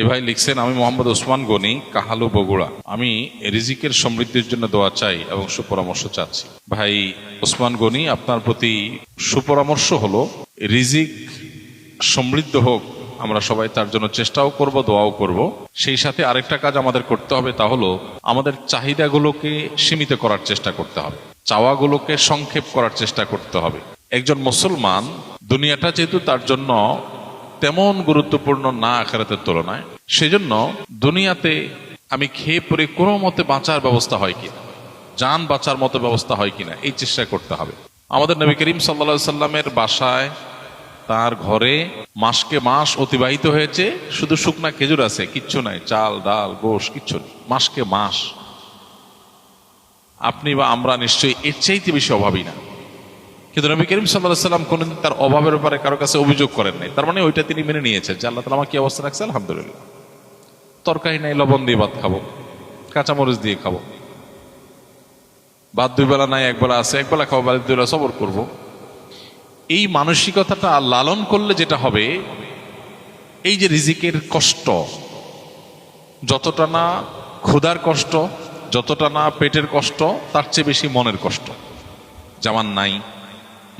এ ভাই লিখছেন, আমি মোহাম্মদ ওসমান গনি, কাহালু বগুড়া। আমি রিজিকের সমৃদ্ধির জন্য দোয়া চাই এবং সুপরামর্শ চাচ্ছি। ভাই ওসমান গনি, আপনার প্রতি সুপরামর্শ হলো, রিজিক সমৃদ্ধ হোক, আমরা সবাই তার জন্য চেষ্টাও করব, দোয়াও করব। সেই সাথে আরেকটা কাজ আমাদের করতে হবে তা হলো, আমাদের চাহিদাগুলোকে সীমিত করার চেষ্টা করতে হবে। চাওয়াগুলোকে সংক্ষেপ করার চেষ্টা করতে হবে। একজন মুসলমান দুনিয়াটা যেহেতু তার জন্য তেমন গুরুত্বপূর্ণ না আখারাতের তুলনায়, সেজন্য দুনিয়াতে আমি খেয়ে পরে কোনো মতে বাঁচার ব্যবস্থা হয় কিনা, যান বাঁচার মতো ব্যবস্থা হয় কিনা, এই চেষ্টা করতে হবে। আমাদের নবী করিম সাল্লা সাল্লামের বাসায় তার ঘরে মাসকে মাস অতিবাহিত হয়েছে, শুধু শুকনা খেজুর আছে, কিচ্ছু নাই, চাল, ডাল, গোশ, কিচ্ছু নেই, মাসকে মাস। আপনি বা আমরা নিশ্চয়ই এর চাইতে বেশি অভাবী না। কিন্তু নবী করিম সাল্লাহ সাল্লাম কোনদিন তার অভাবের ব্যাপারে কারও কাছে অভিযোগ করেন নাই। তার মানে ওইটা তিনি মেনে নিয়েছেন যে আল্লাহ তালা আমার কি অবস্থা রাখছে? আলহামদুলিল্লাহ। তরকারি নাই, লবণ দিয়ে ভাত খাব, কাঁচামরিচ দিয়ে খাব। ভাত দুই বেলা নাই একবেলা আছে একবেলা খাব বাড়ি দুই বেলা সবর করব। এই মানসিকতাটা লালন করলে যেটা হবে, এই যে রিজিকের কষ্ট, যতটা না ক্ষুধার কষ্ট, যতটা না পেটের কষ্ট, তার চেয়ে বেশি মনের কষ্ট। যেমন নাই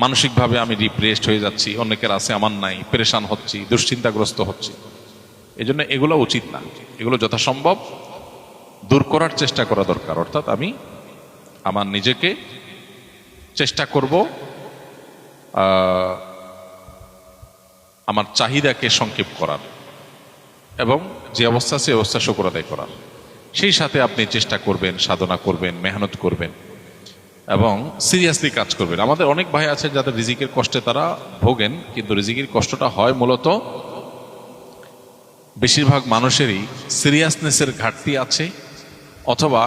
মানসিকভাবে আমি রিপ্রেসড হয়ে যাচ্ছি, অনেকের আছে আমার নাই পেরেশান হচ্ছি, দুশ্চিন্তাগ্রস্ত হচ্ছি। এই জন্য এগুলো উচিত না। এগুলো যথাসম্ভব দূর করার চেষ্টা করা দরকার। অর্থাৎ আমি আমার নিজেকে চেষ্টা করব আমার চাহিদাকে সংক্ষেপ করার এবং যে অবস্থা, সে অবস্থা শুকর করার। সেই সাথে আপনি চেষ্টা করবেন, সাধনা করবেন, মেহনত করবেন। এবং সিরিয়াসলি কাজ করবেন। আমাদের অনেক ভাই আছে যাদের রিজিকের কষ্টে তারা ভোগেন, কিন্তু রিজিকের কষ্টটা হয় মূলত বেশিরভাগ মানুষেরই সিরিয়াসনেসের ঘাটতি আছে, অথবা